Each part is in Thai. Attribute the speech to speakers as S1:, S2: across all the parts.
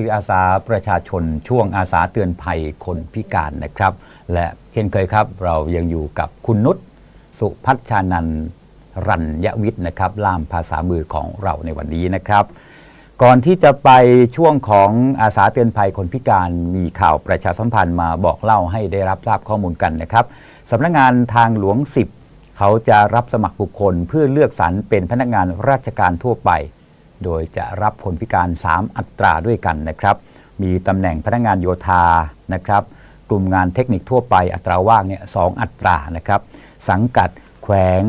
S1: สื่ออาสาประชาชนช่วงอาสาเตือนภัยคนพิการนะครับ และเช่นเคยครับ เรายังอยู่กับคุณนุชสุพัชชานันรัญยวิทย์นะครับ ล่ามภาษามือของเราในวันนี้นะครับ ก่อนที่จะไปช่วงของอาสาเตือนภัยคนพิการมีข่าวประชาสัมพันธ์มาบอกเล่าให้ได้รับทราบข้อมูลกันนะครับสำนักงานทางหลวง 10 เขาจะรับสมัครบุคคลเพื่อเลือกสรรเป็นพนักงานราชการทั่วไป โดยจะรับคนพิการ 3 อัตราด้วยกันนะครับ มีตำแหน่งพนักงานโยธานะครับ กลุ่มงานเทคนิคทั่วไปอัตราว่างเนี่ยสองอัตรานะครับ สังกัดแขวง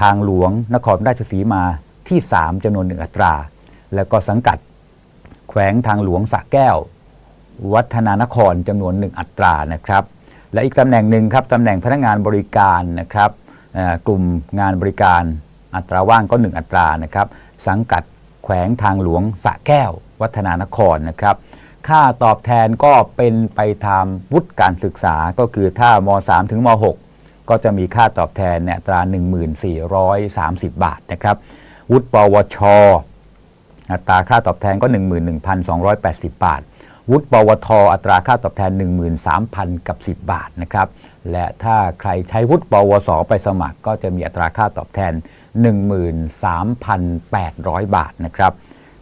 S1: ทางหลวง นครราชสีมาที่ 3จำนวนหนึ่งอัตรา แล้วก็สังกัดแขวงทางหลวงสระแก้ว วัฒนานครจำนวนหนึ่งอัตรานะครับ และอีกตำแหน่งหนึ่งครับตำแหน่งพนักงานบริการนะครับกลุ่มงานบริการอัตราว่างก็หนึ่งอัตรานะครับ สังกัด แขวงทางหลวงสะแก้ว วัฒนานครนะครับ ค่าตอบแทนก็เป็นไปตามวุฒิการศึกษาก็คือถ้าม 3 ถึงม 6 ก็จะมีค่าตอบแทนในอัตรา 1430 บาทนะครับวุฒิปวชอัตราค่าตอบแทนก็ 11,280 บาท วุฒิปวท อัตราค่าตอบแทน 13,000 กับ 10 บาทนะครับ และถ้าใครใช้วุฒิปวส ไปสมัครก็จะมีอัตราค่าตอบแทน 13,800 บาทนะครับ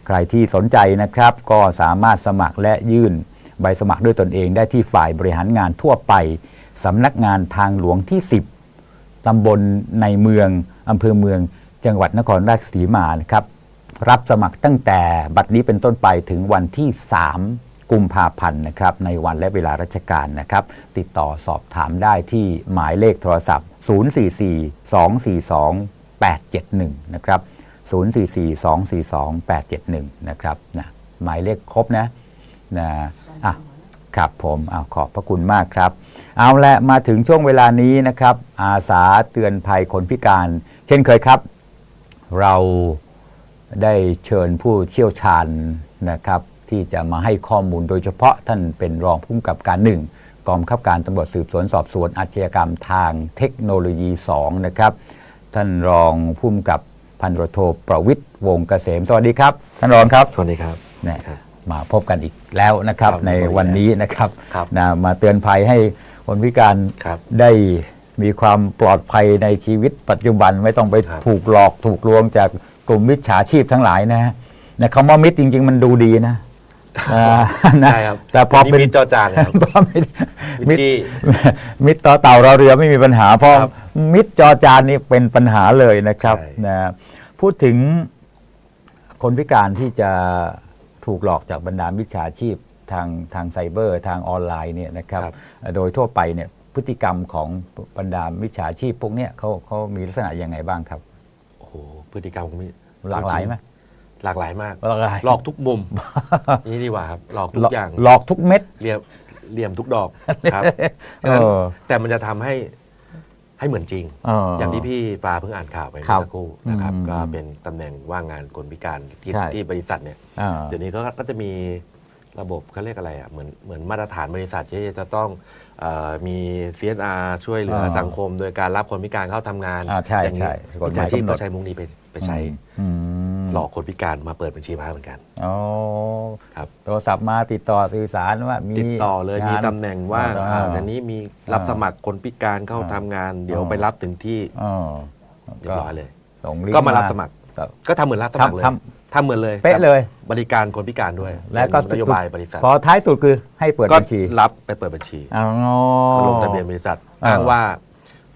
S1: ใครที่สนใจนะครับก็สามารถสมัครและยื่นใบสมัครด้วยตนเองได้ที่ฝ่ายบริหารงานทั่วไปสำนักงานทางหลวงที่ 10ตำบลในเมืองอำเภอเมือง จังหวัดนครราชสีมานะครับรับสมัครตั้งแต่บัดนี้เป็นต้นไปถึงวันที่ 3 กุมภาพันธ์นะครับ ในวันและเวลาราชการนะครับ ติดต่อสอบถามได้ที่หมายเลขโทรศัพท์ 871 นะครับ 044-242-871 นะครับนะหมายเลขครบนะนะอะครับผมเอาขอบพระคุณมากครับ เอาละมาถึงช่วงเวลานี้นะครับ อาสาเตือนภัยคนพิการ เช่นเคยครับ เราได้เชิญผู้เชี่ยวชาญนะครับ ที่จะมาให้ข้อมูลโดยเฉพาะท่านเป็นรองผู้กำกับการหนึ่งกองบังคับการตำรวจสืบสวนสอบสวนอาชญากรรมทางเทคโนโลยี 2 นะครับ ท่านรองผู้กำกับพันตำรวจโทประวิทย์วงศ์เกษมสวัสดีครับ ท่านรองครับ
S2: สวัสดีครับ
S1: เนี่ย
S2: ครับ
S1: มาพบกันอีกแล้วนะครับ
S2: ครับ
S1: ในวันนี้นะครับ
S2: ครับ
S1: นะมาเตือนภัยให้คนพิการ
S2: ครับ
S1: ได้มีความปลอดภัยในชีวิตปัจจุบันไม่ต้องไป
S2: ครับ
S1: ถูกหลอกถูกลวงจากกลุ่มมิจฉาชีพทั้งหลายนะฮะนะคำว่ามิตรจริง ๆ มันดูดีนะ อ่านะ
S2: ใช่ครับ
S1: แต่พอเป็น
S2: มีจอจานครับ
S1: พอมิตร
S2: มิ
S1: มิตร
S2: ตรจี้
S1: มิตรต่อเต่าเราเรือไม่มีปัญหาเพราะ
S2: ครับ
S1: มิตรจอจานนี่เป็นปัญหาเลยนะครับ
S2: ใช่
S1: นะพูดถึงคนพิการที่จะถูกหลอกจากบรรดามิจฉาชีพทางทางไซเบอร์ ทางออนไลน์เนี่ยนะครับ
S2: ครับ
S1: โดยทั่วไปเนี่ยพฤติกรรมของบรรดามิจฉาชีพพวกเนี้ยเขาเขามีลักษณะยังไงบ้างครับ
S2: โอ้โหพฤติกรรมของมี
S1: หลากหลายไหม
S2: หลากหลายมาก
S1: หลากหลาย
S2: หลอกทุกมุม นี่ดีกว่าครับหลอกทุกอย่าง
S1: หลอกทุกเม็ด
S2: เหลี่ยมเหลี่ยมทุกดอกครับ
S1: เออ
S2: แต่มันจะทำให้ให้เหมือนจริง
S1: เออ
S2: อย่างที่พี่ฟ้าเพิ่งอ่านข่าวไป
S1: ครั
S2: เมื่อบสักครู่นะครับ
S1: อืม
S2: ก็เป็นตำแหน่งว่างงานคนพิการที่
S1: ใช่
S2: ที่บริษัทเนี่ย
S1: อ่า
S2: เดี๋ยวนี้ก็ก็จะมีระบบเขาเรียกอะไรอะเหมือนเหมือนมาตรฐานบริษัทที่จะต้องเออมี CSR ช่วยเหลืออาสังคม โดยการรับคนพิการเข้าทำงาน
S1: อ่าใช่
S2: อย่างนี้
S1: ใช่กฎ
S2: มิจ
S1: หมา
S2: ฉายชีพ
S1: กำหนด
S2: ก็ใช้มุกนี้ไปไปใช้
S1: อืม
S2: หลอกคนพิการมาเปิดบัญชีม้าเหมือนกัน
S1: อ๋อ
S2: ครับ
S1: โทรศัพท์มาติดต่อสื่อสารว่ามี
S2: ติดต่อเลย
S1: งาน
S2: มีตำแหน่งว่าง
S1: อ่า
S2: อ่าอันนี้มีรับ
S1: อ่า
S2: สมัครคนพิการเข้า
S1: อ่า
S2: ทำงาน เดี๋ยว
S1: อ่า
S2: ไปรับถึงที่
S1: อ๋อ
S2: เรียบร้อยเลย
S1: ส่งลิงก์
S2: ก็มารับสมัคร
S1: ก็
S2: ก็ทำเหมือนรับสมัครเลย
S1: ท
S2: ทำเหมือนเลย
S1: เป๊ะเลย
S2: บริการคนพิการด้วย
S1: แล้วก็
S2: เป็นนโยบายบริษัท
S1: พอท้ายสุดคือให้เปิด
S2: ก็
S1: บัญชี
S2: รับไปเปิดบัญชี
S1: อ๋อ
S2: ลงทะเบียนบริษัท
S1: อ่า
S2: อ้างว่า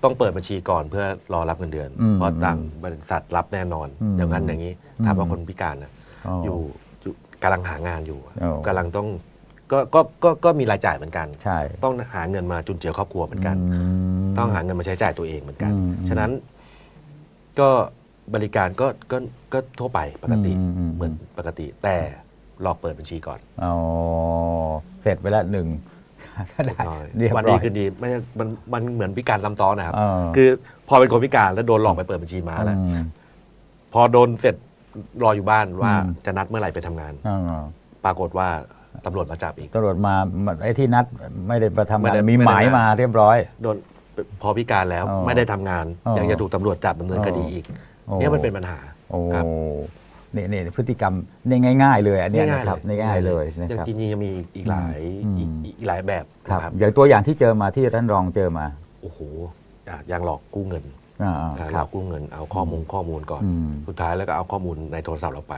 S2: ต้องเปิดบัญชีก่อนเพื่อรอรับเงินเดือน
S1: อืม
S2: เพราะต่างบริษัทรับแน่นอน
S1: อืม
S2: อย่างนั้นอย่างนี้
S1: อืม
S2: ถามว่าคนพิการนะ
S1: อ๋ออ
S2: อยู่อยู่กำลังหางานอยู่
S1: อ๋อ
S2: กำลังต้องก็ก็ก็ก็มีรายจ่ายเหมือนกัน
S1: ใช่
S2: ต้องหาเงินมาจุนเจือครอบครัวเหมือนกัน
S1: ม
S2: ต้องหาเงินมาใช้จ่ายตัวเองเหมือนกัน
S1: อืม
S2: ฉะนั้นก็บริการก็ก็ก็ทั่วไปปกติ
S1: อืมอืม
S2: เหมือนปกติ แต่หลอกเปิดบัญชีก่อน
S1: อ๋อเสร็จไปแล้วหนึ่ง ถ้าได้
S2: น้อย
S1: เรียบ
S2: วัน
S1: ร้
S2: ดี
S1: อย
S2: คืนดีไม่ใช่มันมันเหมือนพิการลำซ้อนนะครับ
S1: เออ
S2: คือพอเป็นคนพิการแล้วโดนหลอกไปเปิดบัญชีม้าแล้ว
S1: อืม
S2: พอโดนเสร็จรออยู่บ้านว่า
S1: อืม
S2: จะนัดเมื่อไหร่ไปทำงาน
S1: อ๋อ
S2: ปรากฏว่าตำรวจมาจับอีก
S1: ตำรวจมาไอ้ที่นัดไม่ได้ไปทำ
S2: ไม่
S1: งาน
S2: ได้
S1: มี
S2: ไม่ได้
S1: หมาย
S2: นัด
S1: มาเรียบร้อย
S2: โดนพอพิการแล้ว
S1: อ๋อ
S2: ไม่ได้ทำงาน
S1: อ๋อ
S2: ยังจะถูกตำรวจจับดำเนินคดีอีก
S1: โอ้
S2: เนี่ยมันเป็นปัญหา
S1: โอ้
S2: ครับ
S1: นี่นี่พฤติกรรมเนี่ยง่าย ๆ เลยอันเนี้ย
S2: ง่าย
S1: นะครับ
S2: ๆเลย
S1: ง่ายๆเลยนะ
S2: ยัง
S1: ครับ
S2: จริงๆยังมีอีกหลาย
S1: อืม
S2: อีกอีกหลายแบบ
S1: ครับ
S2: นะครับ
S1: อย่างตัวอย่างที่เจอมาที่ท่านรองเจอมา
S2: โอ้โหอะอย่างหลอกกู้เงิน
S1: อ่า
S2: อะ
S1: ๆ
S2: ห
S1: ค
S2: ล
S1: รั
S2: อบกกู้เงิน เอาข้อมูลข้อมูลก่อน
S1: อืม
S2: สุดท้ายแล้วก็เอาข้อมูลในโทรศัพท์เราไป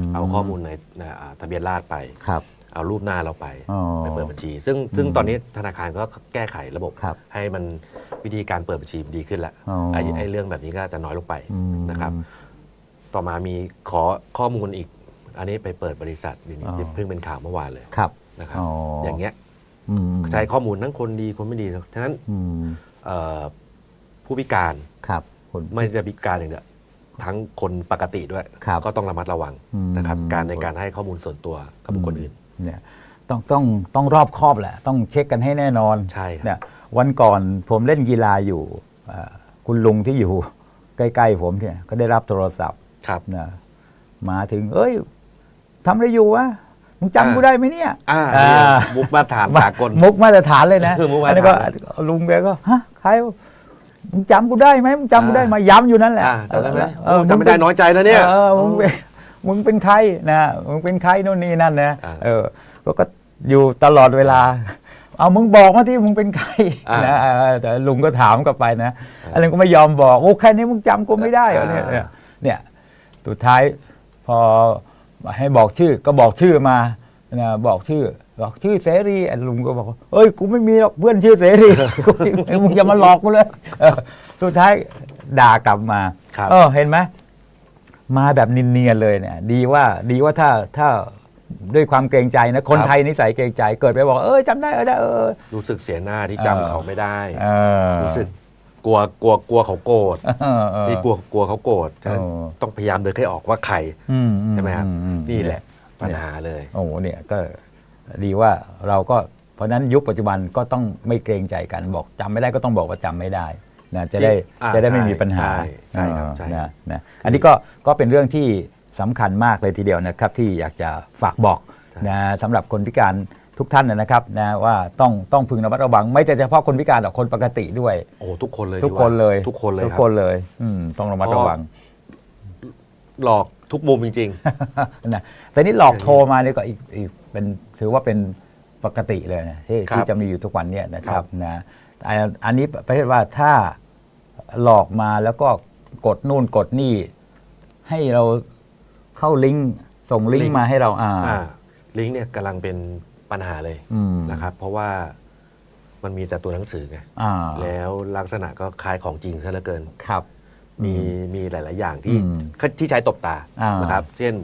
S1: ม
S2: เอาข้อมูลในในอ่าทะเบียนราษฎร์ไป
S1: ครับ
S2: เอารูปหน้าเราไป
S1: อ๋อ
S2: ไปเปิดบัญชี ซึ่งซึ่ง
S1: อืม
S2: ตอนนี้ธนาคารก็แก้ไขระบบ
S1: ครับ
S2: ให้มันวิธีการเปิดบัญชีมันดีขึ้นแล้ว
S1: อ๋อ
S2: ไอ้ไอ้เรื่องแบบนี้ก็จะน้อยลงไป
S1: อืม
S2: นะครับ ต่อมามีขอข้อมูลอีก อันนี้ไปเปิดบริษัทนี่
S1: อ๋อ
S2: เพิ่งเป็นข่าวเมื่อวานเลย
S1: ครับ
S2: นะครับ
S1: อ๋อ
S2: อ
S1: อย่าง
S2: เงี้ย
S1: อืม
S2: ใช้ข้อมูลทั้งคนดีคนไม่ดีนะฉะนั้น
S1: อืม
S2: เอ่อผู้พิการ
S1: ครับคน
S2: ไม่จะพิการอย่างเดียวทั้งคนปกติด้วย
S1: ครับ
S2: ก็ต้องระมัดระวัง
S1: อืม
S2: นะครับ การในการให้ข้อมูลส่วนตัวกับบุคคลอื่น
S1: เนี่ยต้องต้องต้องรอบคอบแหละ ต้องเช็คกันให้แน่นอน
S2: ใช่ครับ
S1: เนี่ยวันก่อนผมเล่นกีฬาอยู่เอ่อคุณลุงที่อยู่ ใกล้ ๆ ผมเนี่ยก็ได้รับโทรศัพท์
S2: ครับ
S1: นะมาถึง เอ้ยทำอะไรอยู่วะมึงจำ
S2: อ่า
S1: กูได้ไหมเนี่ย
S2: อ่า
S1: อ่า
S2: มุกมาตรฐานสากล
S1: มุกมาตรฐานเลยนะ
S2: คือมุกมา
S1: อั
S2: ตรฐาน
S1: นี้ก็ลุงแกก็ฮะใครวะมึงจำกูได้ไหมมึงจำกูได้ไหมย้ำอยู่นั่นแหละ
S2: อ่าจำได้ไหม
S1: เออ
S2: โอ้จำไม่ได้น้อยใจนะเนี่ย
S1: เออมึงเป็นมึงเป็นใครนะมึงเป็นใครโน่นนี่นั่นนะ
S2: อ่า
S1: เออก็ก็อยู่ตลอดเวลา เอามึงบอกมาที่มึงเป็นใคร
S2: อ่า
S1: นะเออแต่ลุงก็ถามกลับไปนะอะไรก็ไม่ยอมบอกโอ้แค่นี้มึงจำกูไม่ได้เหรอเนี่ย
S2: อ่า
S1: เนี่ย สุดท้ายพอให้บอกชื่อก็บอกชื่อมานะบอกชื่อบอกชื่อเสรีไอ้ลุงก็บอกว่าเอ้ยกูไม่มีหรอกเพื่อนชื่อเสรีกูไม่มึงอย่ามาหลอกกูเลยเออสุดท้ายด่ากลับมา
S2: ครับ
S1: เออเห็นไหมมาแบบเนียนๆเลยเนี่ย ดีว่าดีว่าถ้าถ้าด้วยความเกรงใจนะ คน
S2: ครับ
S1: ไทยนิสัยเกรงใจเกิดไปบอก เออจำได้เออได้เออ
S2: รู้สึกเสียหน้าที่
S1: เออ
S2: จำเขาไม่ได้
S1: เออ
S2: รู้สึก กลัวกลัวกลัวเขาโกรธ
S1: เออเออ
S2: นี่กลัวกลัวเขาโกรธฉะนั้น
S1: เออ
S2: ต้องพยายามเดินให้ออกว่าใคร
S1: อือื
S2: ใช่ไหมครับ
S1: อือื
S2: นี่แหละปัญหาเลย
S1: โอ้โหเนี่ยก็ดีว่าเราก็เพราะฉะนั้นยุคปัจจุบันก็ต้องไม่เกรงใจกันบอกจำไม่ได้ก็ต้องบอกว่าจำไม่ได้นะจะได้
S2: อ่า
S1: จะได้ไม่
S2: ใช่
S1: มีปัญหา
S2: ใช่ใช่ครับใช่
S1: เออนะนะอันนี้ก็ก็เป็นเรื่องที่สำคัญมากเลยทีเดียวนะครับ ที่อยากจะฝากบอกนะสำหรับคนพิการ ทุกท่านนะครับนะว่าต้องต้องพึงระมัดระวัง ไม่ใช่เฉพาะคนพิการหรอกคนปกติด้วย
S2: โอ้ทุกคนเลย
S1: ทุกคนเลย
S2: ทุกคนเลย
S1: ทุก
S2: ค
S1: ครับนเลยอืมต้องระมัดระวัง
S2: หลอกทุกมุมจริง
S1: นะแต่นี่หลอกโทรมาเนี่ยก็อีกอีกเป็นถือว่าเป็นปกติเลยนะที่
S2: ครับ
S1: ที่จะมีอยู่ทุกวันเนี่ยนะค
S2: ครั
S1: รับบนะอันอันนี้ประเภทว่าถ้าหลอกมาแล้วก็กดนู่นกดนี่ ให้เราเข้าลิงก์ส่งลิง
S2: ลิง
S1: ก์
S2: ก์
S1: มาให้เราอ่า
S2: ๆอ่าลิงก์เนี่ยกำลังเป็น ปัญหาเลย
S1: อืม
S2: นะครับ เพราะว่ามันมีแต่ตัวหนังสือไง
S1: อ่า
S2: แล้วลักษณะก็คล้ายของจริงซะเหลือเกิน
S1: ครับ
S2: มีมีหลาย ๆ อย่างที่
S1: อืม
S2: ที่ใช้ตบตา
S1: อ่าน
S2: นะครับ เช่น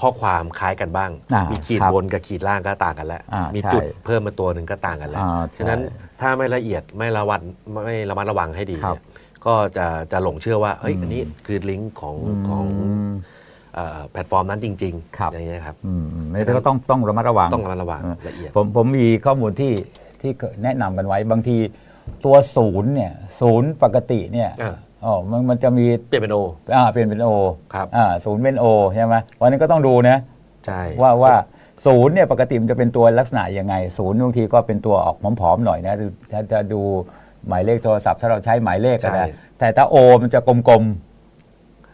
S2: ข้อความคล้ายกันบ้าง
S1: อ่ามี
S2: มีขีด
S1: ครับ
S2: บนกับขีดล่างก็ต่างกันแล้ว
S1: อ่ามี
S2: มีจุดเพิ่มมาตัวหนึ่งก็ต่างกันแล้ว
S1: อ่าใช่
S2: ฉะนั้นถ้าไม่ละเอียดไม่ระวัดไม่ระมัดระวังให้ดี
S1: ครับ
S2: เนี่ยก็จะจะหลงเชื่อว่าเฮ้ย
S1: อืม
S2: อันนี้คือลิงก์ของของ
S1: ม
S2: เอ่อ แพลตฟอร์มนั้นจริง
S1: ครับ
S2: ๆอย่างเงี้ยครับ
S1: อืมอืมไม่ได้ก็ต้องต้องระมัดระวัง
S2: ต้องระมัดระวัง
S1: เออ
S2: ละเอียด
S1: ผมผมมีข้อมูลที่ที่แนะนำกันไว้บางทีตัวศูนย์เนี่ยศูนย์ปกติเนี่ย
S2: อ่า
S1: อ๋อมันมันจะมี
S2: เปลี่ยนเป็นโอ
S1: อ่าเปลี่ยนเป็นโอ
S2: ครับ
S1: อ่าศูนย์เป็นโอใช่ไหมวันนี้ก็ต้องดูนะ
S2: ใช่
S1: ว่าว่าศูนย์เนี่ยปกติมันจะเป็นตัวลักษณะยังไงศูนย์บางทีก็เป็นตัวออกผอมๆหน่อยนะถ้าจะดูหมายเลขโทรศัพท์ถ้าเราใช้หมายเลขก็ได้แต่ถ้าโอมันจะกลมๆ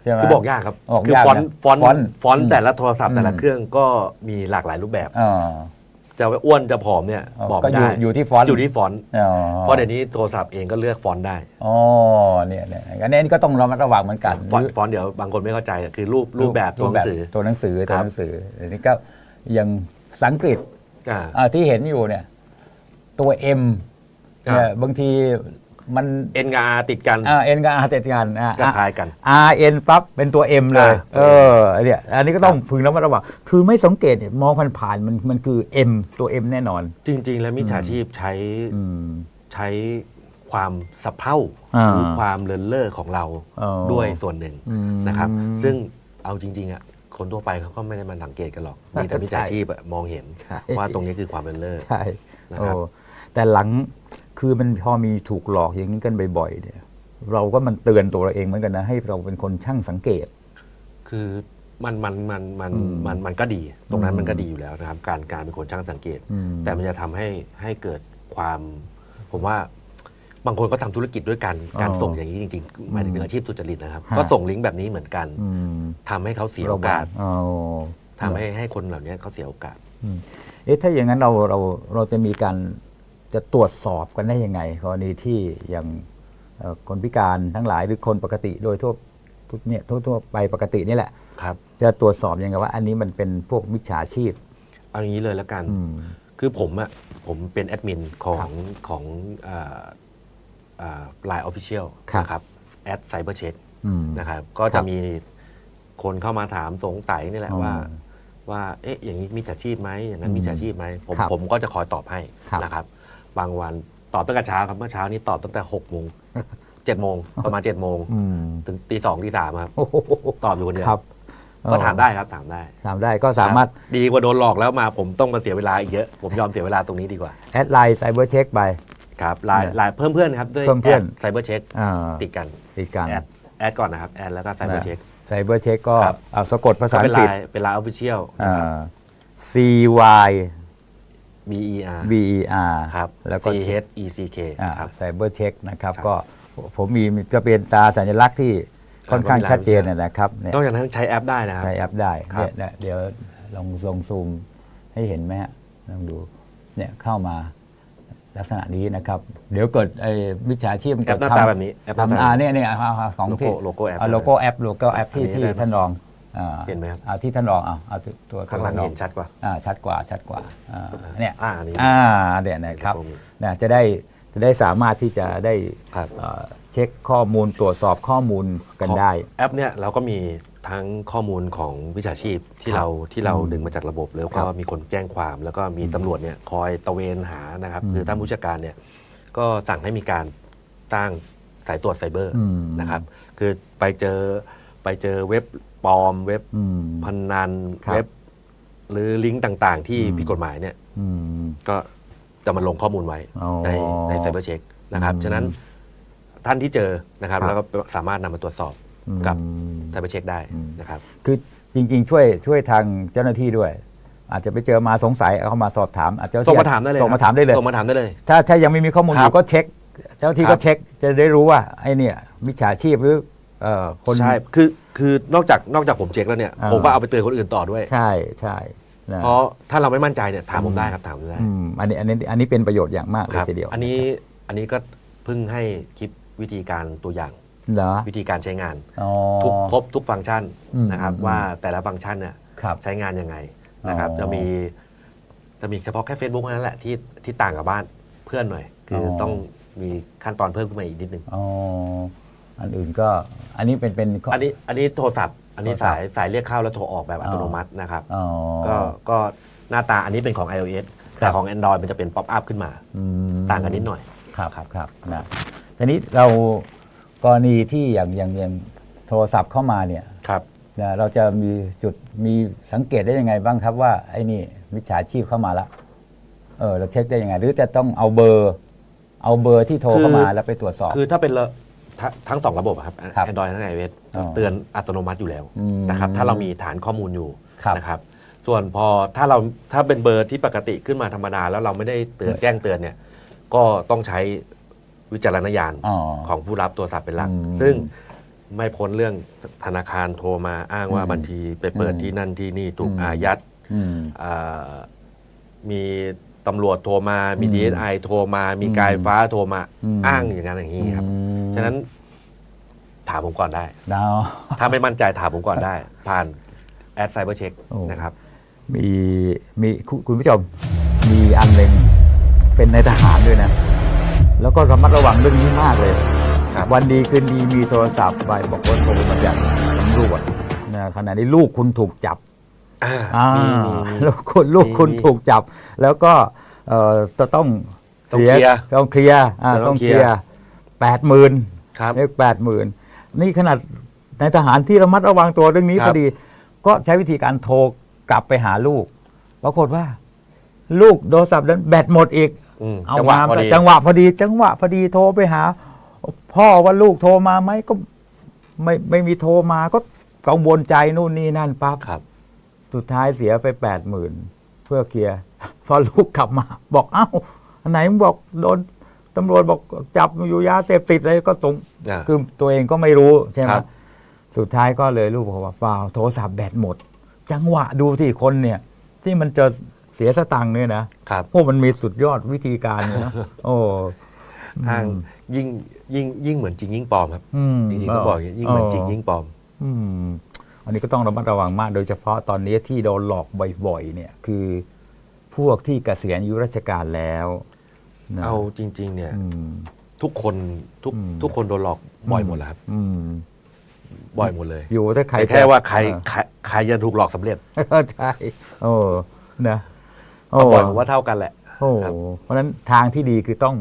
S1: ใช่ไหม
S2: คือบอกยากครับ
S1: บอก
S2: คื
S1: ยาก
S2: ฟอนต์
S1: นะ
S2: ฟอนต์
S1: ฟอนต์
S2: ฟอนต์
S1: อืม
S2: แต่ละโทรศัพท์แต่ละ
S1: อืม
S2: เครื่องก็มีหลากหลายรูปแบบ
S1: อ่า
S2: จะอ้วนจะผอมเนี่ยบอก
S1: ก็
S2: ไม่
S1: อยู่
S2: ได้
S1: อยู่ที่ฟอนต์
S2: อยู่ที่ฟอนต์
S1: อ๋อ
S2: เพราะเดี๋ยวนี้โทรศัพท์เองก็เลือกฟอนต์ได้
S1: อ๋อเนี่ยเนี่ยอันนี้ก็ต้องระมัดระวังเหมือนกัน
S2: ฟอนต์ฟอนต์เดี๋ยวบางคนไม่เข้าใจคือรูปรูปแบบตัวหนังสือ
S1: ตัวหนังสือ
S2: ค
S1: ตัว
S2: รับ
S1: หนังสืออันนี้ก็อย่างสังกฤษ
S2: อ่า
S1: อ่าที่เห็นอยู่เนี่ย ตัว M
S2: ครับ
S1: เนี่ยบางที มัน
S2: เอ็นกับอาติดกัน
S1: อ่า N กับ R ติดกันอ่า
S2: ก็คล้ายกัน
S1: R N ปั๊บเป็นตัว M เลย
S2: อ่า
S1: เออเนี่ยอันนี้ก็ต้องพึงระมัดระวังคือไม่สังเกตเนี่ยมองผ่านๆมันมันคือ M ตัว M แน่นอน
S2: จริง ๆ แล้วมิจฉาชีพใช้
S1: อืม
S2: ใช้ความสะเพร่า
S1: อ่า
S2: หรือความเลินเล่อของเรา
S1: อ๋อ
S2: ด้วยส่วนหนึ่ง
S1: อืม
S2: นะครับ ซึ่งเอาจริง ๆอะคนทั่วไปเขาก็ไม่ได้มาสังเกตกันหรอก มีแต่มิจฉาชีพอะมองเห็น
S1: ใช่
S2: ว่าตรงนี้คือความเลินเล่อ
S1: ใช่
S2: นะครับ
S1: โอ้แต่หลัง คือมันพอมีถูกหลอกอย่างนี้กันบ่อยๆเนี่ย เราก็มันเตือนตัวเราเองเหมือนกันนะ ให้เราเป็นคนช่างสังเกต
S2: คือมันมันมันมัน
S1: อืม
S2: มันมันก็ดี ตรงนั้น
S1: อืม
S2: มันก็ดีอยู่แล้วนะครับ การการเป็นคนช่างสังเกต
S1: อืม
S2: แต่มันจะทำให้ให้เกิดความ ผมว่าบางคนก็ทำธุรกิจด้วยกันการ
S1: อ๋อ
S2: ส่งอย่างนี้จริงๆหมายถึงอาชีพสุจริตนะครับ
S1: ฮะ
S2: ก็ส่งลิงก์แบบนี้เหมือนกัน
S1: อืม
S2: ทำให้เขาเสียโอกาส
S1: อ๋อ
S2: ทำให้ให้คนเหล่านี้เขาเสียโอกาส
S1: อืมเอ๊ะถ้าอย่างนั้นเราเราเราจะมีการ จะตรวจสอบกันได้ยังไง กรณีที่อย่างเอ่อคนพิการทั้งหลายหรือคนปกติโดยทั่วทุกเนี่ยทั่วทั่วไปปกตินี่แหละ
S2: ครับ
S1: จะตรวจสอบยังไงว่า อันนี้มันเป็นพวกมิจฉาชีพ
S2: เอาอย่างนี้เลยแล้วกัน
S1: อืม
S2: คือผมอะผมเป็นแอดมินขอ
S1: ครั
S2: ง
S1: บ
S2: ของไลน์ออฟฟิเชียล
S1: ครับ
S2: นะครับแอดไซเบอร์เช็ค
S1: อืม
S2: นะครับ ก็
S1: ครั
S2: จะ
S1: บ
S2: มีคนเข้ามาถามสงสัยนี่แหละ
S1: อ๋อ
S2: ว่า ว่าเอ๊ะอย่างนี้มิจฉาชีพไหมอย่างนั้
S1: อื
S2: น
S1: ม
S2: มิจฉาชีพไหมผม
S1: ครับ
S2: ผมก็จะคอยตอบให้
S1: ครับ
S2: นะครับ บางวันตอบตั้งแต่เช้าครับเมื่อเช้านี้ตอบตั้งแต่หกโมงเจ็ดโมงประมาณเจ็ดโมง
S1: อืม
S2: ถึงตีสองตีสามครับ
S1: โอ้โห
S2: ตอบอยู่คนเดียว
S1: ครับ
S2: ก็ถามได้ครับถามได้
S1: ถามได้ก็สามารถ
S2: ครับดีกว่าโดนหลอกแล้วมาผมต้องมาเสียเวลาอีกเยอะ ผมยอมเสียเวลาตรงนี้ดีกว่า
S1: แอดไลน์ไซเบอร์เช็คไป
S2: ครับไลน์
S1: เนี่ย
S2: ไลน์เพิ่มเพื่อนครับด้วย
S1: เพิ่มเพื่อน
S2: ไซเบอร์เช็ค
S1: อ่า
S2: ติดกัน
S1: ติดกัน
S2: แอดแอดก่อนนะครับแอดแล้วก็ไซเบอร์เช็ค
S1: ไซเบอร์เช็คก็
S2: ครับ
S1: เอาสะกดภาษา
S2: ก็
S1: อั
S2: เป็
S1: ง
S2: น
S1: ก
S2: ไล
S1: ฤษ
S2: น์เป็นไลน์ออฟฟิเชียล
S1: อ่า C Y
S2: B E R
S1: B E R
S2: ครับ
S1: แล้วก็
S2: C H E C K ครับ
S1: ไซเบอร์เช็คนะครับ
S2: ครับ
S1: ก็ผมมีจะเป็นตาสัญลักษณ์ที่ค่อนข้าง
S2: ก็มีหลาย
S1: ชัดเจน
S2: วิชา
S1: นะครับเนี่ย
S2: นอกจากนั้นใช้แอปได้นะครับ
S1: ใช้แอปได้
S2: ครับ
S1: เนี่ยเนี่ยเดี๋ยวลองลองซูมให้เห็นไหมฮะลองดูเนี่ยเข้ามาลักษณะนี้นะครับ เดี๋ยวเกิดไอ้วิชาชีพ
S2: แอปหน้าตาแบบนี้แอปหน้าตา
S1: ทำอ่าเนี่ยเนี่ยเอาเอาของที่
S2: โลโก้โลโก้แอป
S1: เอาโลโก้แอปโลโก้แอปที่
S2: อันนี้
S1: ที่
S2: ได้ไหม
S1: ท่านรองอ่า
S2: เห็นไหมครับ
S1: เอาที่ท่านรองเอาเอาตัวตัว
S2: ข้างหลัง
S1: ท่รอ
S2: เห็นชัดกว่า
S1: อ่าชัดกว่าชัดกว่าอ่าเนี่ย
S2: อ่าอันนี้
S1: อ่าเนี่ยนะครับ
S2: โลโก้
S1: นะจะได้จะได้สามารถที่จะได้
S2: ครับ
S1: เอ่อเช็คข้อมูลตรวจสอบข้อมูลกันได้
S2: แอปเนี่ยเราก็มีทั้งข้อมูลของวิชาชีพที่
S1: ครับ
S2: เราที่เรา
S1: อืม
S2: ดึงมาจากระบบ แล้ว
S1: ครั
S2: ก็
S1: บ
S2: มีคนแจ้งความ แล้วก็มีตำรวจเนี่ยคอยตระเวนหานะครับ
S1: อืม
S2: คือท่านผู้จัดการเนี่ยก็สั่งให้มีการตั้งสายตรวจไซเบอร์
S1: อืม
S2: นะครับ คือไปเจอไปเจอเว็บ ปลอม เว็บ
S1: อืม
S2: พนัน
S1: ครับ
S2: เว็บ หรือลิงก์ต่างๆ ที่
S1: อืม
S2: ผิดกฎหมายเนี่ย
S1: อืม
S2: ก็จะมาลงข้อมูลไว้
S1: อ๋อ
S2: ในในไซเบอร์เช็คนะครับ
S1: อืม
S2: ฉะนั้นท่านที่เจอนะครับ
S1: ครับ
S2: แล้วก็สามารถนำมาตรวจสอบกับ
S1: อืม
S2: ไซเบอร์เช็คได้
S1: อืม
S2: นะครับ
S1: คือจริง ๆ ช่วยช่วยทางเจ้าหน้าที่ด้วย อาจจะไปเจอมาสงสัยเอาเข้ามาสอบถามอาจจะ
S2: ส่งมาถามได้เลย
S1: ส่งมาถามได้เลย
S2: ส่งมาถามได้เลย
S1: ถ้าถ้ายังไม่มีข้อมูลอ
S2: ครับ
S1: ยู่ก็เช็ค เจ้าหน้าที่
S2: ครั
S1: ก็
S2: บ
S1: เช็คจะได้รู้ว่าไอ้เนี่ยมิจฉาชีพหรือ เอ่อคน
S2: ใช่ คือ คือนอกจาก นอกจากผมเช็คแล้วเนี่ย
S1: อ่า
S2: ผมก็เอาไปเตือนคนอื่นต่อด้วย
S1: ใช่ใช่นะ
S2: เพราะถ้าเราไม่มั่นใจเนี่ยถามผมได้ครับถามผมได้
S1: อืมอันนี้อันนี้อันนี้เป็นประโยชน์อย่างมากเล
S2: ค
S1: ย
S2: รับ
S1: ทีเดียว
S2: อันนี้ อันนี้ก็เพิ่งให้คลิปวิธีการตัวอย่าง
S1: เหรอ
S2: วิธีการใช้งาน
S1: อ๋อ
S2: ทุกครบทุกฟังก์ชัน
S1: อืม
S2: นะครับ
S1: อืม
S2: ว่าแต่ละฟังก์ชันเนี่ย
S1: ครับ
S2: ใช้งานยังไงนะครับ
S1: อ๋อ
S2: จะมี จะมีเฉพาะแค่ Facebook เท่านั้นแหละที่ที่ต่างกับบ้านเพื่อนหน่อย คืออ
S1: อ
S2: ต้องมีขั้นตอนเพิ่มขึ้นมาอีกนิดนึง
S1: อ๋อ อันอื่นก็อันนี้เป็นเป็นข้
S2: อันนี้อันนี้โทรศัพท์ อันนี้
S1: โทรศัพ
S2: สา
S1: ท์
S2: ยสายเรียกเข้าแล้วโทรออกแบบ
S1: อ๋
S2: อั
S1: อ
S2: ตโนมัตินะครับ
S1: อ๋อ
S2: ก็ก็หน้าตาอันนี้เป็นของ iOS แต่ของ Android มันจะเป็นป๊อปอัพขึ้นมา
S1: อืม
S2: ต่างกันนิดหน่อย
S1: ครับครับครับนะทีนี้เรากรณีที่อย่างอย่างอย่างโทรศัพท์เข้ามาเนี่ย
S2: ครับ
S1: นะเราจะมีจุดมีสังเกตได้ยังไงบ้างครับว่าไอ้นี่มิจฉาชีพเข้ามาละเออเราเช็คได้ยังไง หรือจะต้องเอาเบอร์ เอาเบอร์ที่โทรเข้ามาแล้วไปตรวจสอบ
S2: คือถ้าเป็นระ ททั้งสองระบบอะครับ
S1: ครับ
S2: Android ทั้ง iOS
S1: อ๋อ
S2: เตือนอัตโนมัติอยู่แล้ว
S1: อืม
S2: นะครับถ้าเรามีฐานข้อมูลอยู่
S1: ครับ
S2: นะครับ ส่วนพอถ้าเราถ้าเป็นเบอร์ที่ปกติขึ้นมาธรรมดา แล้วเราไม่ได้เตือน
S1: เออ
S2: แจ้งเตือนเนี่ยก็ต้องใช้วิจารณญาณ
S1: อ๋อ
S2: ของผู้รับโทรศัพท์เป็นหลัก
S1: อืม
S2: ซึ่งไม่พ้นเรื่องธนาคารโทรมาอ้างว่า
S1: อืม
S2: บัญชีไปเปิด
S1: อืม
S2: ที่นั่นที่นี่ถูก
S1: อืม
S2: อายัด
S1: อืม
S2: อ่ามีตำรวจโทรมา มี
S1: อืม
S2: DSI โทรมา มี
S1: อืม
S2: การฟ้าโทรมา
S1: อืม
S2: อ้างอย่างนั้นอย่างนี้ครับ
S1: อืม
S2: ฉะนั้น ถามผมก่อนได้
S1: ดาว
S2: ถ้าไม่มั่นใจถามผมก่อนได้ ผ่านแอดไซเบอร์เช็ค
S1: โอ้
S2: นะครับ
S1: มีมีคุณคุณผู้ชมมีอันหนึ่งเป็นในายทหารด้วยนะ แล้วก็ระมัดระวังเรื่องนี้มากเลย
S2: ครับ
S1: วันดีคืนดีมีโทรศัพท์ไปบอกว่าโทรมาจากตำรวจนะขณะนี้ลูกคุณถูกจับ
S2: อ่า
S1: อ่า
S2: มีมีมี
S1: แล้วคุณลูก
S2: มี
S1: คุณ
S2: มี
S1: ถูกจับ แล้วก็เอ่อจะต้อง
S2: ต้องเคลียร์
S1: ต้องเคลียร์อ่า
S2: จะต้
S1: ต้อ
S2: องง
S1: เคลีย
S2: เคลียร์
S1: ร์ แปดหมื่น
S2: ครับ
S1: เรียกแปดหมื่นนี่ขนาดในายทหารที่ระมัดระวังตัวเรื่องนี้
S2: ค
S1: พ
S2: รับ
S1: อดี ก็ใช้วิธีการโทรกลับไปหาลูก ปรากฏว่า ลูกโทรศัพท์นั้นแบตหมดอีก
S2: อืม
S1: เอา
S2: จังหวะ
S1: มา
S2: พอดี
S1: จังหวะพอดี จังหวะพอดีโทรไปหา พ่อว่าลูกโทรมาไหมก็ไม่ไม่มีโทรมาก็กังวลใจนู่นนี่นั่นปั๊บ
S2: ครับ
S1: สุดท้ายเสียไปแปดหมื่นเพื่อเคลียร์ พอลูกกลับมา บอกเอ้าอันไหนมึงบอกโดน ตำรวจบอกจับอยู่ยาเสพติดอะไรก็ตรง
S2: อ่า
S1: คือตัวเองก็ไม่รู้ใช่ไหม
S2: ครับ
S1: สุดท้ายก็เลยลูกบอกว่าเปล่าโทรศัพท์แบตหมด จังหวะดูที่คนเนี่ย ที่มันจะเสียสตังค์เนี่ยนะครับ พวกมันมีสุดยอดวิธีการเนี่ยนะ โอ้
S2: อ้างยิ่งยิ่งยิ่งเหมือนจริงยิ่งปลอมครับ
S1: อืม
S2: จริงๆต้องบอกอย่างนี้ยิ่งเหมือนจริงยิ่งปลอม
S1: อืมอันนี้ก็ต้องระมัดระวังมาก โดยเฉพาะตอนนี้ที่โดนหลอกบ่อยๆเนี่ย คือพวกที่เกษียณอายุราชการแล้ว นะ
S2: เอาจริง ๆ เนี่ย
S1: อืม
S2: ทุกคนทุก
S1: อืม
S2: ทุกคนโดนหลอกบ่อยหมดแล้วครับ
S1: อืม
S2: บ่อยหมดเลย
S1: อยู่ถ้าใคร
S2: แต่แค่ว่าใคร
S1: เออ
S2: ใครใครจะถูกหลอกสำเร็จ
S1: ใช่โอ้นะโอ้
S2: ก็บ่อยผมว่าเท่ากันแหละ
S1: โอ้
S2: ครับ
S1: เพราะฉะนั้นทางที่ดีคือต้อง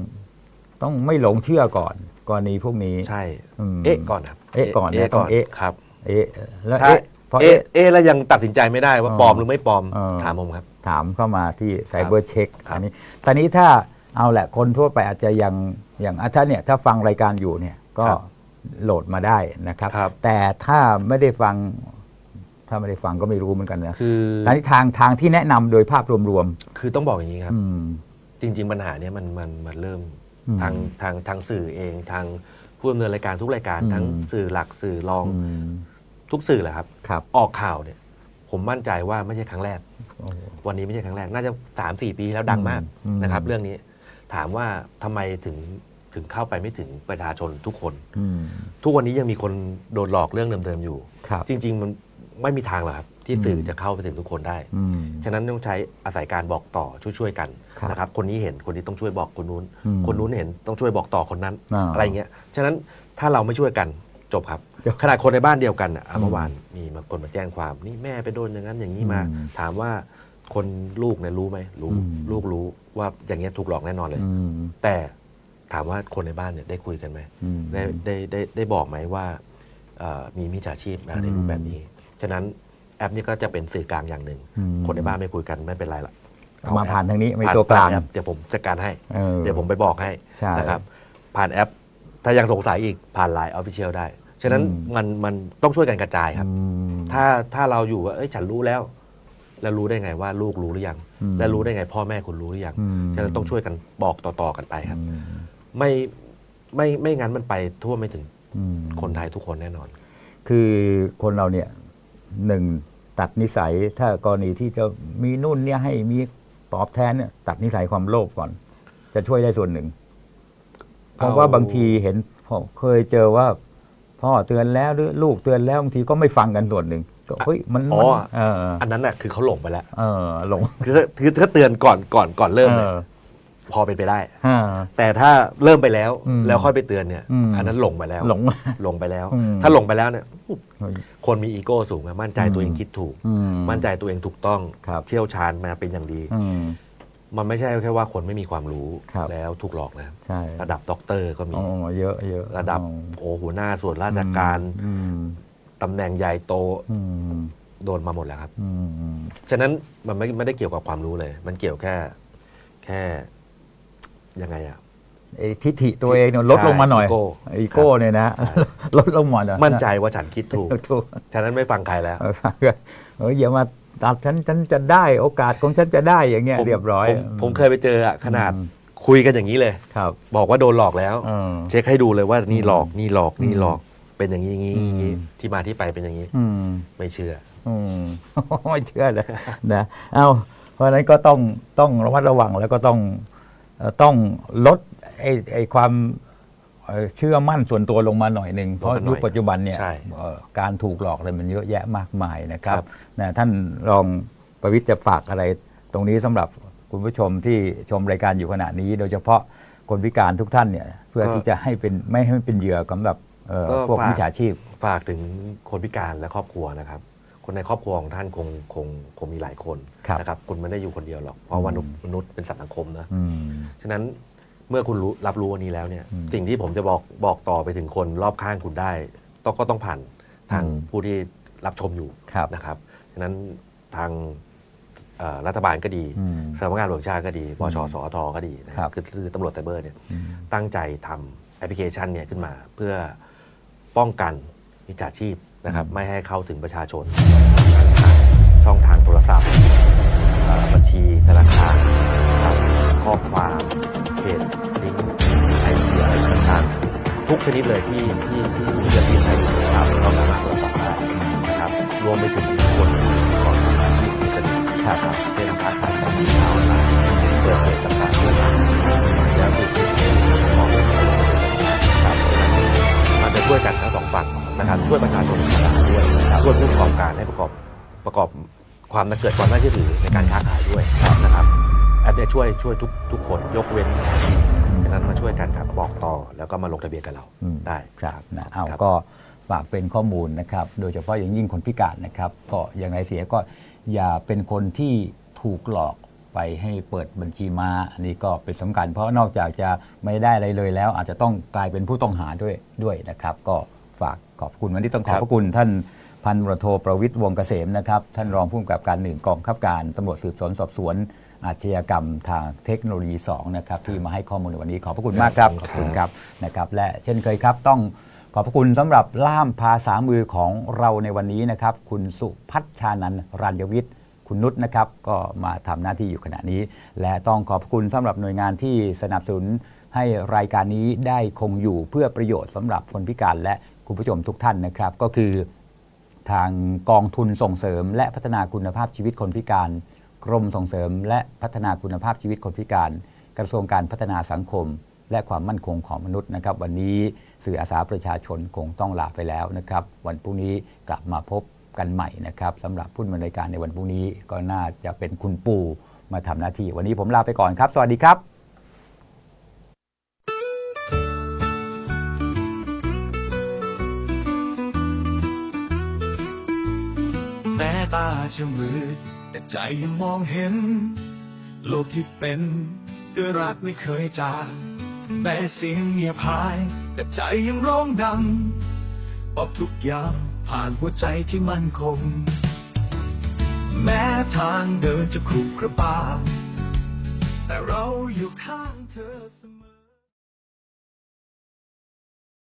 S1: ต้องไม่หลงเชื่อก่อนกรณีพวกนี้
S2: ใช่
S1: อืม
S2: เอ๊ะก่อนครับ
S1: เอ๊ะก่อนนะต้องเอ๊ะ
S2: ครับ
S1: เอ๊ะแล้ว
S2: ถ้า
S1: เอ๊ะพอ
S2: เอ๊ะ
S1: เอ๊ะ
S2: เอ๊ะแล้วยังตัดสินใจไม่ได้ว่า
S1: อ๋อ
S2: ปลอมหรือไม่ปลอม
S1: เออ
S2: ถามผมครับ
S1: ถามเข้ามาที่ไซเบอร์เช็ค
S2: ครับ
S1: อันนี้ตอนนี้ถ้า เอาแหละคนทั่วไปอาจจะยังอย่างอะถ้าเนี่ยถ้าฟังรายการอยู่เนี่ยก็
S2: ครับ
S1: โหลดมาได้นะครับ
S2: ครับ
S1: แต่ถ้าไม่ได้ฟังถ้าไม่ได้ฟังก็ไม่รู้เหมือนกันนะ
S2: คือ
S1: ตอนนี้ทางทางที่แนะนำโดยภาพรวม
S2: คือต้องบอกอย่างนี้ค
S1: ๆ
S2: รับ
S1: อืม
S2: จริง ๆ ปัญหาเนี้ยมันมันมันเริ่ม
S1: อืม
S2: ทางทางทางสื่อเองทางผู้ดำเนินรายการทุกรายการ
S1: อืม
S2: ทั้งสื่อหลักสื่อรอง
S1: อืม
S2: ทุกสื่อแหละครับ
S1: ครับ
S2: ออกข่าวเนี่ย ผมมั่นใจว่าไม่ใช่ครั้งแรก
S1: โอ้
S2: วันนี้ไม่ใช่ครั้งแรก น่าจะสามสี่ปีแล้วดังมาก
S1: อืม
S2: นะครับ เรื่องนี้ ถามว่าทำไมถึงถึงเข้าไปไม่ถึงประชาชนทุกคน
S1: อืม
S2: ทุกวันนี้ยังมีคนโดนหลอกเรื่องเดิมๆอยู่
S1: ครับ
S2: จริง ๆ มันไม่มีทางหรอกครับ ที่สื่ออ
S1: ม
S2: จะเข้าไปถึงทุกคนได้
S1: อืม
S2: ฉะนั้นต้องใช้อาศัยการบอกต่อช่วยๆกัน
S1: ครับ
S2: นะครับ คนนี้เห็นคนนี้ต้องช่วยบอกคนนู้น
S1: อืม
S2: คนนู้นเห็นต้องช่วยบอกต่อคนนั้น
S1: อ่า
S2: อะไรเงี้ย ฉะนั้นถ้าเราไม่ช่วยกันจบครับ
S1: จบ
S2: ขนาดคนในบ้านเดียวกันอะอะ
S1: อืม
S2: เมื่อวานมีบางคนมาแจ้งความนี่แม่ไปโดนอย่างนั้นอย่างนี้มา
S1: อืม
S2: ถามว่า คนลูกเนี่ยรู้ไหมรู้
S1: อืม
S2: ลูกรู้ว่าอย่างเงี้ยถูกหลอกแน่นอนเลย
S1: อืม
S2: แต่ถามว่าคนในบ้านเนี่ยได้คุยกันไหม
S1: อืม
S2: ได้ได้ได้ได้บอกไหมว่าเอ่อมีมิจฉาชีพมาในรูปแบบนี้ ฉะนั้นแอปนี้ก็จะเป็นสื่อกลางอย่างหนึ่ง
S1: อืม
S2: คนในบ้านไม่คุยกันไม่เป็นไรละ
S1: เอามาผ่านทางนี้ไม่
S2: ผ่
S1: ตัวกลาง
S2: ผ่นแอปเดี๋ยวผมจัดการให้
S1: ออ
S2: เดี๋ยวผมไปบอกให้
S1: ใช่
S2: นะครับ ผ่านแอป ถ้ายังสงสัยอีกผ่านไลน์ออฟฟิเชียลได้ ฉะนั้น
S1: อืม
S2: มันมันต้องช่วยกันกระจายครับ
S1: อืม
S2: ถ้าถ้าเราอยู่ว่าเอ้ยฉันรู้แล้ว แล้วรู้ได้ไงว่าลูกรู้หรือยัง
S1: อืม
S2: และรู้ได้ไงพ่อแม่คุณรู้หรือยัง
S1: อืม
S2: ฉะนั้นต้องช่วยกันบอกต่อๆกันไปครับ
S1: อืม
S2: ไม่ไม่ไม่งั้นมันไปทั่วไม่ถึง
S1: อืม
S2: คนไทยทุกคนแน่นอน
S1: คือคนเราเนี่ยหนึ่งตัดนิสัยถ้ากรณีที่จะมีนู่นเนี่ยให้มีตอบแทนเนี่ยตัดนิสัยความโลภก่อน จะช่วยได้ส่วนหนึ่ง เพราะว่า
S2: เอา
S1: บางทีเห็นผมเคยเจอว่า พ่อเตือนแล้วหรือลูกเตือนแล้วบางทีก็ไม่ฟังกันส่วนหนึ่ง ก็เฮ้ยมัน
S2: อ๋
S1: มัน
S2: อ
S1: เออ
S2: อันนั้นน่ะคือเขาหลงไปแล้ว
S1: เออหลง
S2: คือถ้าคือถ้าเตือนก่อนก่อนก่อนเริ่มเนี่ย
S1: ออ
S2: พอเป็นไปได้
S1: อ่า
S2: แต่ถ้าเริ่มไปแล้ว
S1: อืม
S2: แล้วค่อยไปเตือนเนี่ย
S1: อืม
S2: อันนั้นหลงไปแล้ว
S1: หลง
S2: หลงไปแล้ว
S1: อืม
S2: ถ้าหลงไปแล้วเนี่ย คนมีอีโก้สูงอะมั่นใจตัวเองคิดถูก
S1: อื
S2: มั่นใจตัวเองถูกต้อง
S1: ครับ
S2: เชี่ยวชาญมาเป็นอย่างดี
S1: อืม
S2: มันไม่ใช่แค่ว่าคนไม่มีความรู้
S1: ครับ
S2: แล้วถูกหลอกนะครับ
S1: ใช่
S2: ระดับด็อกเตอร์ก็มี
S1: อ๋อเยอะเยอะ
S2: ระดับ
S1: อ๋อ
S2: โอ้หัวหน้าส่วนราชการ
S1: อืม
S2: ตำแหน่งใหญ่โต
S1: อืม
S2: โดนมาหมดแล้วครับ
S1: อืมอืม
S2: ฉะนั้นมันไม่ไม่ได้เกี่ยวกับความรู้เลย มันเกี่ยวแค่ แค่ยังไงอะ
S1: ไอ้ทิฐิตัวเองเนี่ยลดลงมาหน่อย
S2: อีโก้
S1: อีโก้เนี่ยนะ ลดลงมาหน่อย
S2: มั่นใจว่าฉันคิดถูก
S1: ถูก
S2: ฉะนั้นไม่ฟังใครแล้ว
S1: เออฟังก็เอออย่ามาตัดฉันฉันจะได้โอกาสของฉันจะได้อย่างเงี้ย
S2: ผม
S1: เรียบร้อย
S2: ผมผมเคยไปเจออะขนาด
S1: อืม
S2: คุยกันอย่างนี้เลย
S1: ครับ
S2: บอกว่าโดนหลอกแล้ว
S1: เออ
S2: เช็คให้ดูเลยว่านี่หลอกนี่หลอกนี่
S1: อืม
S2: หลอก เป็นอย่างนี้อย่างนี้อย่างนี้
S1: อืม
S2: ที่มาที่ไปเป็นอย่างนี้
S1: อืม
S2: ไม่เชื่อ
S1: อืม ไม่เชื่อเลยนะเอาเพราะฉะนั้นก็ต้องต้องระมัดระวังแล้วก็ต้องเอ่อต้องลดไอ้ไอ้ความเอ่อเชื่อมั่นส่วนตัวลงมาหน่อยหนึ่งเพราะ
S2: ลดมาหน่
S1: ยุ
S2: อย
S1: คปัจจุบันเนี่ย
S2: ใช่
S1: เอ่อการถูกหลอกอะไรมันเยอะแยะมากมายนะครับ
S2: ครับ
S1: นะท่านรองประวิทย์จะฝากอะไร ตรงนี้สำหรับคุณผู้ชมที่ชมรายการอยู่ขณะนี้ โดยเฉพาะคนพิการทุกท่านเนี่ยเพื่อที่จะให้เป็นไม่ให้เป็นเหยื่อสำหรับ เอ่อพวกมิจฉาชีพ
S2: ฝากถึงคนพิการและครอบครัวนะครับ คนในครอบครัวของท่านคงคงคงมีหลายคน
S1: ครับ
S2: นะครับคุณไม่ได้อยู่คนเดียวหรอก เพราะว่า
S1: อืม
S2: มนุษย์เป็นสัตว์สังคมนะ
S1: อืม
S2: ฉะนั้นเมื่อคุณรู้รับรู้วันนี้แล้วเนี่ย
S1: อืม
S2: สิ่งที่ผมจะบอกบอกต่อไปถึงคนรอบข้างคุณได้ต้องก็ต้องผ่านทาง
S1: อืม
S2: ผู้ที่รับชมอยู่
S1: ครับ
S2: นะครับฉะนั้นทางเอ่อรัฐบาลก็ดี
S1: อืม
S2: สำนักงานตำรวจแห่งชาติก็ดีปชสอทก็ดีนะครับ คือคือตำรวจไซเบอร์เนี่ย
S1: อืม
S2: ตั้งใจทำแอปพลิเคชันเนี่ยขึ้นมาเพื่อ ป้องกันมิจฉาชีพนะครับ
S1: อืม
S2: ไม่ให้เข้าถึงประชาชน ช่องทางโทรศัพท์เอ่อบัญชีธนาคารนะครับข้อความเพจลิงก์ทุกชนิดเลยที่ที่ที่มีเกิดขึ้นได้ครับเราสามารถตรวจสอบได้นะครับรวมไปถึงคนที่ก่อทำอาชีพที่เป็นค้าขายเช่นค้าขายของ ช่วยประชาชนธรรมดาด้วยช่วยผู้ประกอบการให้ประกอบประกอบความน่าเกิดความน่าเชื่อถือในการค้าขายด้วยนะครับอาจจะช่วยช่วยทุกทุกคนยกเว้นฉะนั้นมาช่วยกันครับบอกต่อแล้วก็มาลงทะเบียนกับเรา
S1: อืม
S2: ได้
S1: ครับนะเอา
S2: ครับ
S1: ก็ฝากเป็นข้อมูลนะครับ โดยเฉพาะอย่างยิ่งคนพิการนะครับ ก็อย่างไรเสียก็อย่าเป็นคนที่ถูกหลอกไปให้เปิดบัญชีม้าอันนี้ก็เป็นสำคัญ เพราะนอกจากจะไม่ได้อะไรเลยแล้ว อาจจะต้องกลายเป็นผู้ต้องหาด้วยด้วยนะครับ ก็ฝาก ขอบคุณวันนี้ต้องขอบพระคุณท่านพันตำรวจโทประวิตรวงศ์เกษมนะครับท่านรองผู้กำกับการหนึ่งกองบังคับการตำรวจสืบสวนสอบสวนอาชญากรรมทางเทคโนโลยี2นะครับที่มาให้ข้อมูลในวันนี้ขอบพระคุณมากครับขอบคุณครับนะครับ และเช่นเคยครับต้องขอบพระคุณสำหรับล่ามภาษามือของเราในวันนี้นะครับ คุณสุพัชชานันท์รัญยวิทย์คุณนุชนะครับ ก็มาทำหน้าที่อยู่ขณะนี้ และต้องขอบพระคุณสำหรับหน่วยงานที่สนับสนุนให้รายการนี้ได้คงอยู่เพื่อประโยชน์สำหรับคนพิการและ คุณผู้ชมทุกท่านนะครับ ก็คือทางกองทุนส่งเสริม และพัฒนาคุณภาพชีวิตคนพิการ กรมส่งเสริม และพัฒนาคุณภาพชีวิตคนพิการ กระทรวงการพัฒนาสังคม และความมั่นคงของมนุษย์นะครับ วันนี้สื่ออาสาประชาชนคงต้องลาไปแล้วนะครับ วันพรุ่งนี้กลับมาพบกันใหม่นะครับสำหรับผู้ดำเนินรายการในวันพรุ่งนี้ก็น่าจะเป็นคุณปู่มาทำหน้าที่ วันนี้ผมลาไปก่อนครับ สวัสดีครับ
S3: ตาจะมืด แต่ใจยังมองเห็น โลกที่เป็นด้วยรักไม่เคยจางแม้เสียงเงียบหาย แต่ใจยังร้องดังบอกทุกอย่างผ่านหัวใจที่มั่นคง แม้ทางเดินจะขรุขระบาแต่เราอยู่ข้าง